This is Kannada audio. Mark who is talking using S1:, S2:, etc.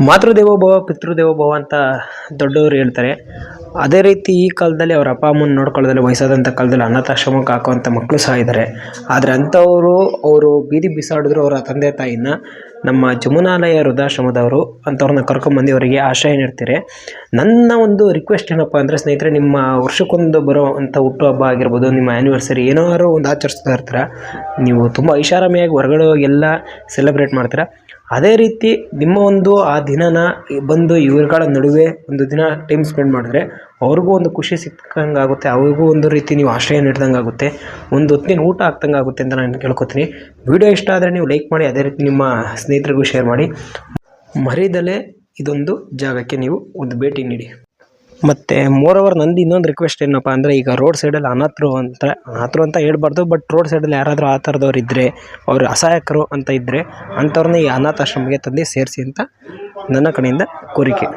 S1: ಮಾತೃದೇವೋಭವ, ಪಿತೃದೇವೋಭವ ಅಂತ ದೊಡ್ಡವರು ಹೇಳ್ತಾರೆ. ಅದೇ ರೀತಿ ಈ ಕಾಲದಲ್ಲಿ ಅವ್ರ ಅಪ್ಪ, ಅಮ್ಮನ ನೋಡ್ಕೊಳ್ಳೋದಲ್ಲಿ ವಯಸ್ಸಾದಂಥ ಕಾಲದಲ್ಲಿ ಅನಾಥಾಶ್ರಮಕ್ಕೆ ಹಾಕುವಂಥ ಮಕ್ಕಳು ಸಹ ಇದ್ದಾರೆ. ಆದರೆ ಅಂಥವರು, ಅವರು ಬೀದಿ ಬಿಸಾಡಿದ್ರು ಅವರ ತಂದೆ ತಾಯಿನ ನಮ್ಮ ಜಮುನಾಲಯ ವೃದ್ಧಾಶ್ರಮದವರು ಅಂಥವ್ರನ್ನ ಕರ್ಕೊಂಬಂದು ಅವರಿಗೆ ಆಶ್ರಯ ನೀಡ್ತಾರೆ. ನನ್ನ ಒಂದು ರಿಕ್ವೆಸ್ಟ್ ಏನಪ್ಪ ಅಂದರೆ ಸ್ನೇಹಿತರೆ, ನಿಮ್ಮ ವರ್ಷಕ್ಕೊಂದು ಬರೋ ಅಂಥ ಹುಟ್ಟುಹಬ್ಬ ಆಗಿರ್ಬೋದು, ನಿಮ್ಮ ಆ್ಯನಿವರ್ಸರಿ ಏನಾದ್ರು ಒಂದು ಆಚರಿಸ್ತಾ ಇರ್ತೀರ. ನೀವು ತುಂಬ ಐಷಾರಾಮಿಯಾಗಿ ಹೊರಗಡೆ ಹೋಗಿ ಎಲ್ಲ ಸೆಲೆಬ್ರೇಟ್ ಮಾಡ್ತೀರ. ಅದೇ ರೀತಿ ನಿಮ್ಮ ಒಂದು ಆ ದಿನನ ಬಂದು ಇವರುಗಳ ನಡುವೆ ಒಂದು ದಿನ ಟೈಮ್ ಸ್ಪೆಂಡ್ ಮಾಡಿದ್ರೆ ಅವ್ರಿಗೂ ಒಂದು ಖುಷಿ ಸಿಕ್ಕಂಗೆ ಆಗುತ್ತೆ, ಅವ್ರಿಗೂ ಒಂದು ರೀತಿ ನೀವು ಆಶ್ರಯ ನೀಡ್ದಂಗೆ ಆಗುತ್ತೆ, ಒಂದು ಹೊತ್ತಿನ ಊಟ ಹಾಕ್ದಂಗೆ ಆಗುತ್ತೆ ಅಂತ ನಾನು ಕೇಳ್ಕೊತೀನಿ. ವಿಡಿಯೋ ಇಷ್ಟ ಆದರೆ ನೀವು ಲೈಕ್ ಮಾಡಿ, ಅದೇ ರೀತಿ ನಿಮ್ಮ ಸ್ನೇಹಿತರಿಗೂ ಶೇರ್ ಮಾಡಿ. ಮರಿದಲೇ ಇದೊಂದು ಜಾಗಕ್ಕೆ ನೀವು ಒಂದು ಭೇಟಿ ನೀಡಿ. ಮತ್ತು ಮೋರ್ ಓವರ್ ನಂದು ಇನ್ನೊಂದು ರಿಕ್ವೆಸ್ಟ್ ಏನಪ್ಪ ಅಂದರೆ ಈಗ ರೋಡ್ ಸೈಡಲ್ಲಿ ಅನಾಥರು ಅಂತ ಅನಾಥರು ಅಂತ ಹೇಳ್ಬಾರ್ದು ಬಟ್ ರೋಡ್ ಸೈಡಲ್ಲಿ ಯಾರಾದರೂ ಆ ಥರದವ್ರು ಇದ್ದರೆ ಅವರು ಅಸಹಾಯಕರು ಅಂತ ಇದ್ದರೆ ಅಂಥವ್ರನ್ನ ಈ ಅನಾಥಾಶ್ರಮಕ್ಕೆ ತಂದು ಸೇರಿಸಿ ಅಂತ ನನ್ನ ಕಡೆಯಿಂದ ಕೋರಿಕೆ.